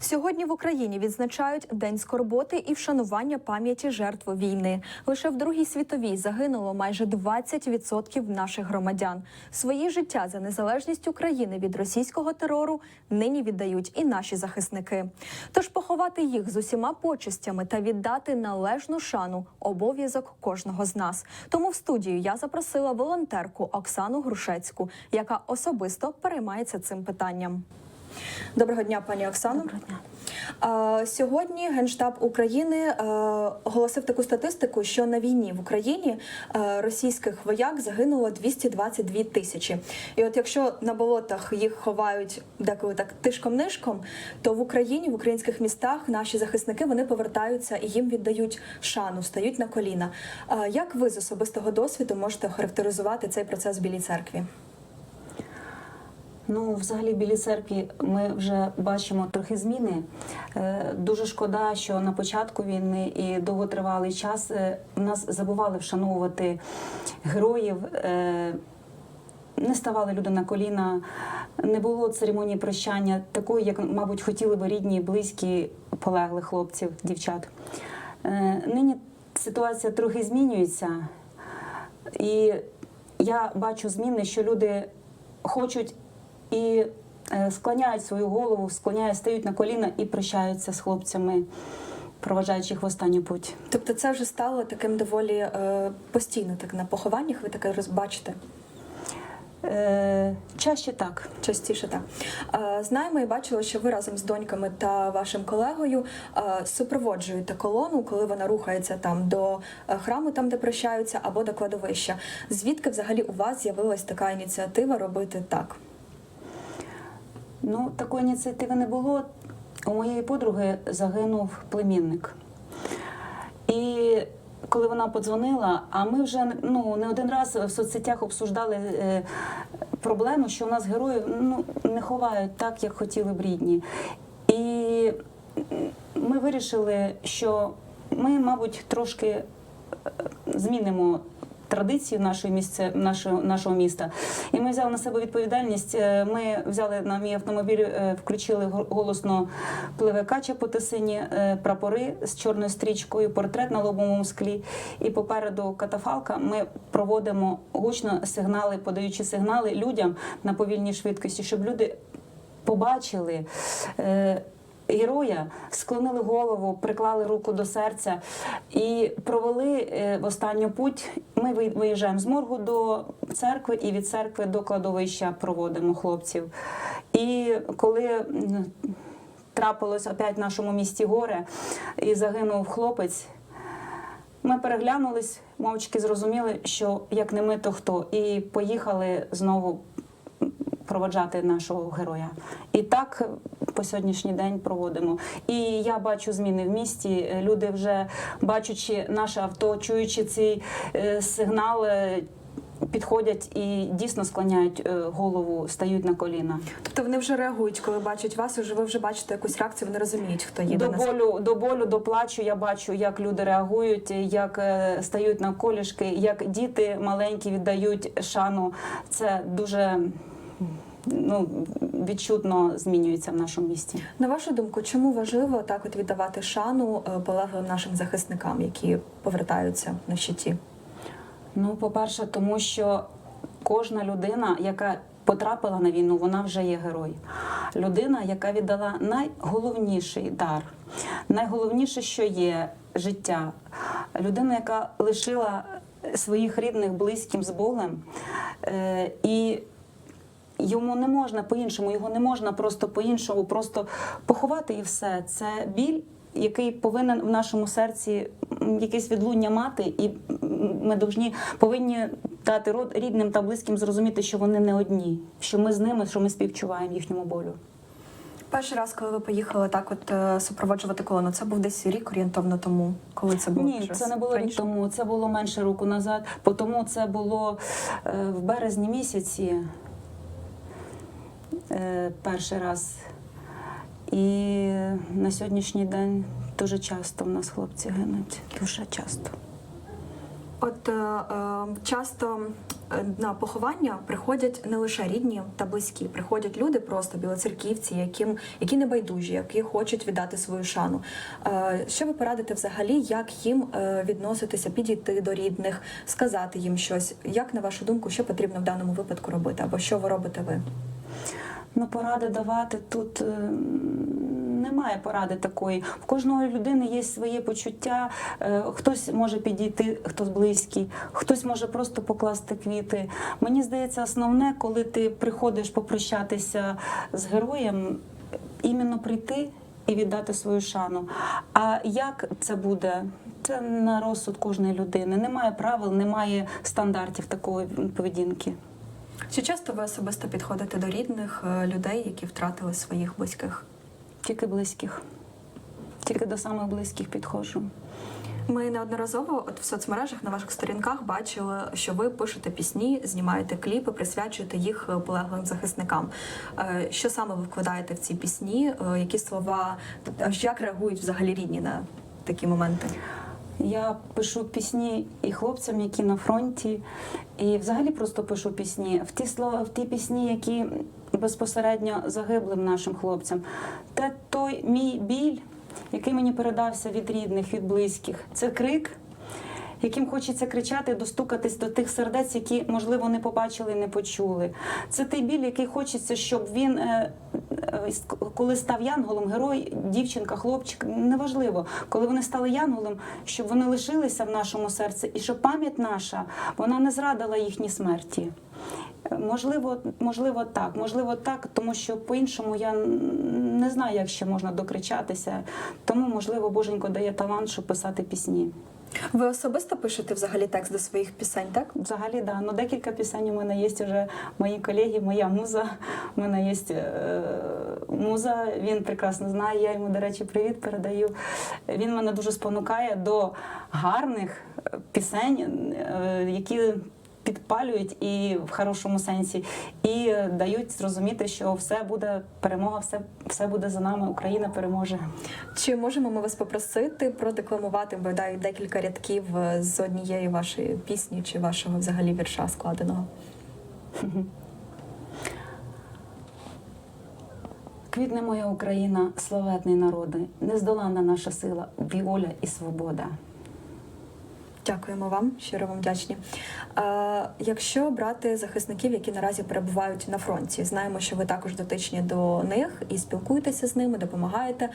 Сьогодні в Україні відзначають День скорботи і вшанування пам'яті жертв війни. Лише в Другій світовій загинуло майже 20% наших громадян. Свої життя за незалежність України від російського терору нині віддають і наші захисники. Тож поховати їх з усіма почестями та віддати належну шану обов'язок кожного з нас. Тому в студію я запросила волонтерку Оксану Грушецьку, яка особисто переймається цим питанням. Доброго дня, пані Оксано. Доброго дня. Сьогодні Генштаб України оголосив таку статистику, що на війні в Україні російських вояк загинуло 222 тисячі. І от якщо на болотах їх ховають деколи так тишком-нишком, то в Україні, в українських містах, наші захисники вони повертаються і їм віддають шану, стають на коліна. Як ви з особистого досвіду можете характеризувати цей процес в Білій церкві? Ну, взагалі, в Білій церкві ми вже бачимо трохи зміни. Е, Дуже шкода, що на початку війни і довготривалий час е, нас забували вшановувати героїв. е, Не ставали люди на коліна, не було церемонії прощання, такої, як, мабуть, хотіли би рідні, близькі полеглих хлопців, дівчат. Нині ситуація трохи змінюється, і я бачу зміни, що люди хочуть і е, склоняють свою голову, склоняють, стають на коліна і прощаються з хлопцями, проважаючи їх в останню путь. Тобто це вже стало таким доволі е, постійно, так на похованнях ви таке розбачите. Е, чаще так. Частіше так Е, знаємо і бачили, що ви разом з доньками та вашим колегою е, супроводжуєте колону, коли вона рухається там до е, храму, там де прощаються, або до кладовища. Звідки взагалі у вас з'явилась така ініціатива робити так? Ну, такої ініціативи не було. У моєї подруги загинув племінник. І коли вона подзвонила, а ми вже ну, не один раз в соцсетях обсуждали е, проблему, що у нас героїв ну, не ховають так, як хотіли б рідні. І ми вирішили, що ми, мабуть, трошки е, змінимо традиції нашої місця, нашого, нашого міста. І ми взяли на себе відповідальність. Е, Ми взяли на мій автомобіль, е, включили го- голосно пливе по тисині, е, прапори з чорною стрічкою, портрет на лобовому склі. І попереду катафалка ми проводимо гучно сигнали, подаючи сигнали людям на повільній швидкості, щоб люди побачили. Героя склонили голову, приклали руку до серця і провели е, в останню путь. Ми виїжджаємо з моргу до церкви, і від церкви до кладовища проводимо хлопців. І коли трапилось опять в нашому місті горе і загинув хлопець, ми переглянулись, мовчки зрозуміли, що як не ми, то хто, і поїхали знову проводжати нашого героя. І так по сьогоднішній день проводимо. І я бачу зміни в місті. Люди вже бачачи наше авто, чуючи цей е, сигнал. е, Підходять і дійсно склоняють е, голову, стають на коліна. Тобто вони вже реагують, коли бачать вас, і вже ви вже бачите якусь реакцію, вони розуміють, хто їде До болю, до болю, до плачу я бачу, як люди реагують, як е, стають на колішки, як діти маленькі віддають шану. Це дуже ну, відчутно змінюється в нашому місті. На вашу думку, чому важливо так от віддавати шану е, полеглим нашим захисникам, які повертаються на щиті? Ну, по-перше, тому що кожна людина, яка потрапила на війну, вона вже є герой. Людина, яка віддала найголовніший дар, найголовніше, що є життя. Людина, яка лишила своїх рідних близьким з Богом. Е, і Йому не можна по-іншому, його не можна просто по-іншому, просто поховати і все. Це біль, який повинен в нашому серці якесь відлуння мати, і ми должні, повинні дати род рідним та близьким зрозуміти, що вони не одні, що ми з ними, що ми співчуваємо їхньому болю. Перший раз, коли ви поїхали так, от е, супроводжувати колону, це був десь рік орієнтовно тому, коли це було Ні, це не було рік тому, це було менше року назад, бо тому це було е, в березні місяці перший раз. І на сьогоднішній день дуже часто в нас хлопці гинуть. Дуже часто. От е, е, часто е, на поховання приходять не лише рідні та близькі, приходять люди, просто білоцерківці, яким які не байдужі, які хочуть віддати свою шану. Е, Що ви порадите взагалі, як їм е, відноситися, підійти до рідних, сказати їм щось? Як на вашу думку, що потрібно в даному випадку робити, або що ви робите ви? Ну, поради давати тут е, немає поради такої. В кожної людини є своє почуття. Е, Хтось може підійти, хтось близький, хтось може просто покласти квіти. Мені здається, основне, коли ти приходиш попрощатися з героєм, іменно прийти. І віддати свою шану. А як це буде? Це на розсуд кожної людини. Немає правил, немає стандартів такої поведінки. Чи часто ви особисто підходите до рідних е, людей, які втратили своїх близьких? Тільки близьких. Тільки до самих близьких підходжу. Ми неодноразово от в соцмережах на ваших сторінках бачили, що ви пишете пісні, знімаєте кліпи, присвячуєте їх е, полеглим захисникам. Е, Що саме ви вкладаєте в ці пісні? Які слова як реагують взагалі рідні на такі моменти? Я пишу пісні і хлопцям, які на фронті, і взагалі просто пишу пісні. В ті слова, в ті пісні, які безпосередньо загиблим нашим хлопцям. Та той мій біль, який мені передався від рідних, від близьких. Це крик, яким хочеться кричати, достукатись до тих сердець, які, можливо, не побачили, не почули. Це той біль, який хочеться, щоб він, е, е, коли став янголом, герой, дівчинка, хлопчик, неважливо, коли вони стали янголом, щоб вони лишилися в нашому серці, і щоб пам'ять наша вона не зрадила їхній смерті. Е, Можливо, можливо, так, можливо, так, тому що по-іншому я не знаю, як ще можна докричатися. Тому, можливо, Боженько дає талант, щоб писати пісні. Ви особисто пишете взагалі текст до своїх пісень, так? Взагалі, да. Ну, декілька пісень у мене є вже мої колеги, моя муза. У мене є е, муза, він прекрасно знає. Я йому, до речі, привіт передаю. Він мене дуже спонукає до гарних е, пісень, е, які підпалюють і в хорошому сенсі, і дають зрозуміти, що все буде перемога, все, все буде за нами. Україна переможе. Чи можемо ми вас попросити продекламувати бодай декілька рядків е, з однієї вашої пісні чи вашого взагалі вірша складеного? Квітне моя Україна, славетний народи, нездоланна наша сила, воля і свобода. Дякуємо вам, щиро вам вдячні. Е, якщо брати захисників, які наразі перебувають на фронті, знаємо, що ви також дотичні до них і спілкуєтеся з ними, допомагаєте.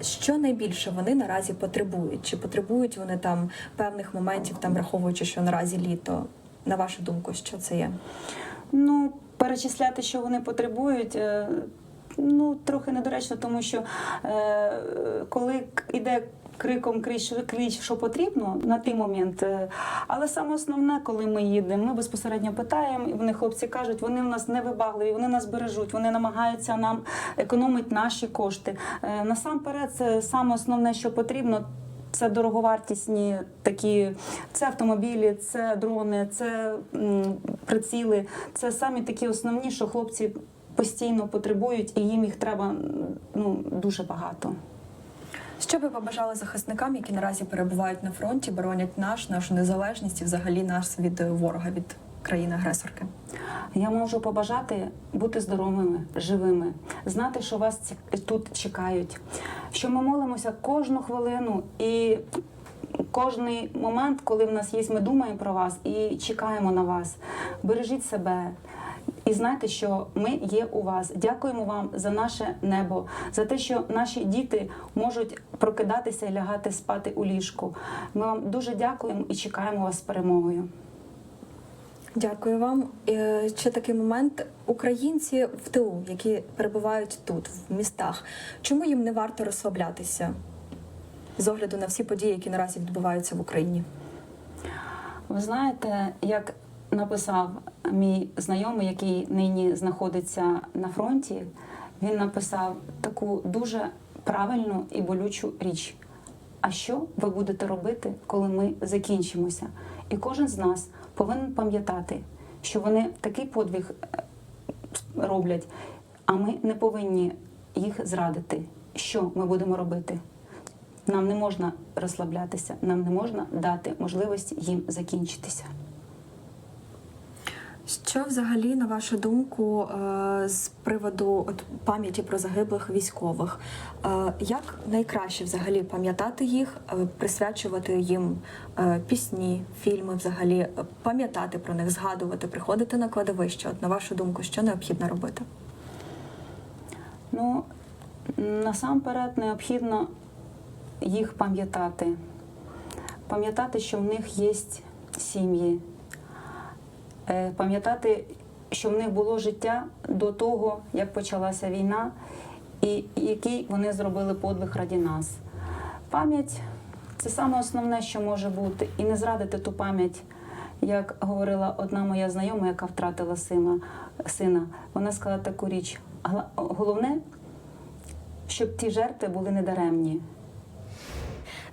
Що найбільше вони наразі потребують? Чи потребують вони там певних моментів, там враховуючи, що наразі літо? На вашу думку, що це є? Ну, перечисляти, що вони потребують. е, Ну, трохи недоречно, тому що е, коли іде криком крич, крич, що потрібно на той момент. е, Але саме основне, коли ми їдемо, ми безпосередньо питаємо, і вони хлопці кажуть, вони в нас не вибагливі, вони нас бережуть, вони намагаються нам економити наші кошти. Е, Насамперед, це саме основне, що потрібно. Це дороговартісні такі, це автомобілі, це дрони, це м, приціли. Це самі такі основні, що хлопці постійно потребують, і їм їх треба ну, дуже багато. Що ви побажали захисникам, які наразі перебувають на фронті, боронять наш, нашу незалежність і взагалі нас від ворога, від країни-агресорки? Я можу побажати бути здоровими, живими, знати, що вас тут чекають, що ми молимося кожну хвилину і кожний момент, коли в нас є, ми думаємо про вас і чекаємо на вас. Бережіть себе. І знайте, що ми є у вас. Дякуємо вам за наше небо, за те, що наші діти можуть прокидатися і лягати спати у ліжку. Ми вам дуже дякуємо і чекаємо вас з перемогою. Дякую вам. Е, Ще такий момент. Українці в тилу, які перебувають тут, в містах, чому їм не варто розслаблятися з огляду на всі події, які наразі відбуваються в Україні? Ви знаєте, як написав мій знайомий, який нині знаходиться на фронті, він написав таку дуже правильну і болючу річ. А що ви будете робити, коли ми закінчимося? І кожен з нас повинен пам'ятати, що вони такий подвиг е, роблять, а ми не повинні їх зрадити. Що ми будемо робити? Нам не можна розслаблятися, нам не можна дати можливості їм закінчитися. Що взагалі, на вашу думку, е, з приводу от, пам'яті про загиблих військових? Е, Як найкраще взагалі пам'ятати їх, е, присвячувати їм пісні, фільми, взагалі пам'ятати про них, згадувати, приходити на кладовище? От на вашу думку, що необхідно робити? Ну, насамперед необхідно їх пам'ятати. Пам'ятати, що в них є сім'ї. Е, Пам'ятати, що в них було життя до того, як почалася війна, і який вони зробили подвиг раді нас. Пам'ять це саме основне, що може бути, і не зрадити ту пам'ять. Як говорила одна моя знайома, яка втратила сина, сина, вона сказала таку річ: головне, щоб ті жертви були недаремні.